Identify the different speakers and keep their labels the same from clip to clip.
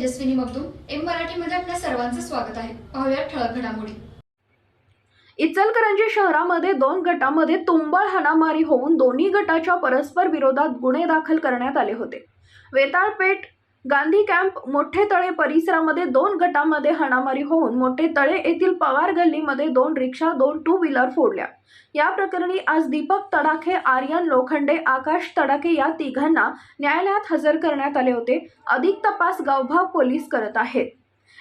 Speaker 1: Tejaswini Magdum M मराठीमध्ये आपल्या सर्वांचं स्वागत आहे. पाहूया ठळक घडामोडी.
Speaker 2: इचलकरंजी शहरामध्ये दोन गटामध्ये तुंबळ हाणामारी होऊन दोन्ही गटाच्या परस्पर विरोधात गुन्हे दाखल करण्यात आले होते. वेताळपेठ गांधी कॅम्प मोठे तळे परिसरामध्ये दोन गटामध्ये हाणामारी होऊन मोठे तळे येथील पवार गल्लीमध्ये दोन रिक्षा दोन टू व्हीलर फोडल्या. या प्रकरणी आज दीपक तडाखे आर्यन लोखंडे आकाश तडाखे या तिघांना न्यायालयात हजर करण्यात आले होते. अधिक तपास गावभाग पोलीस करत आहेत.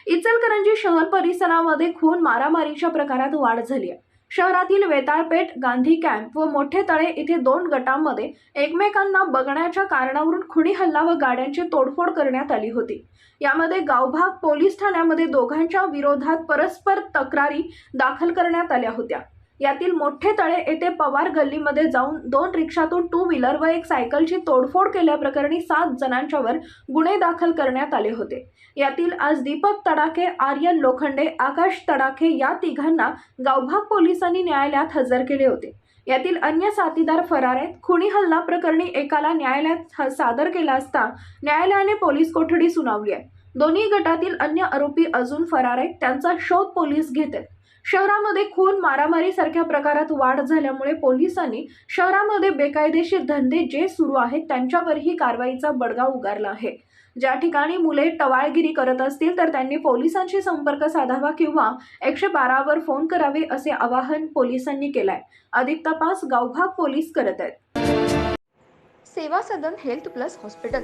Speaker 2: इचलकरंजी शहर परिसरामध्ये खून मारामारीच्या प्रकारात वाढ झाली आहे. शहरातील वेताळपेठ गांधी कॅम्प व मोठे तळे इथे दोन गटांमध्ये एकमेकांना बघण्याच्या कारणावरून खुणी हल्ला व गाड्यांची तोडफोड करण्यात आली होती. यामध्ये गावभाग पोलीस ठाण्यामध्ये दोघांच्या विरोधात परस्पर तक्रारी दाखल करण्यात आल्या होत्या. यातील मोठे तळे येथे पवार गल्लीमध्ये जाऊन दोन रिक्षातून टू व्हीलर व एक सायकलची तोडफोड केल्याप्रकरणी सात जणांच्यावर गुन्हे दाखल करण्यात आले होते. यातील आज दीपक तडाखे आर्यन लोखंडे आकाश तडाखे या तिघांना गावभाग पोलिसांनी न्यायालयात हजर केले होते. यातील अन्य साथीदार फरार आहेत. खुणी हल्ला प्रकरणी एकाला न्यायालयात ह- सादर केला असता न्यायालयाने पोलीस कोठडी सुनावली आहे. दोन्ही गटातील अन्य आरोपी अजून फरार आहेत. त्यांचा शोध पोलीस घेत आहेत. शहरामध्ये खून मारामारी सारख्या प्रकारात वाढ झाल्यामुळे पोलिसांनी शहरामध्ये बेकायदेशीर धंदे जे सुरू आहेत त्यांच्यावरही कारवाईचा बडगा उगारला आहे. ज्या ठिकाणी मुले टवाळगिरी करत असतील तर त्यांनी पोलिसांशी संपर्क साधावा किंवा एकशे बारावर फोन करावे असे आवाहन पोलिसांनी केलंय. अधिक तपास गावभाग पोलीस करत आहेत.
Speaker 3: Seva Sadan health plus hospital.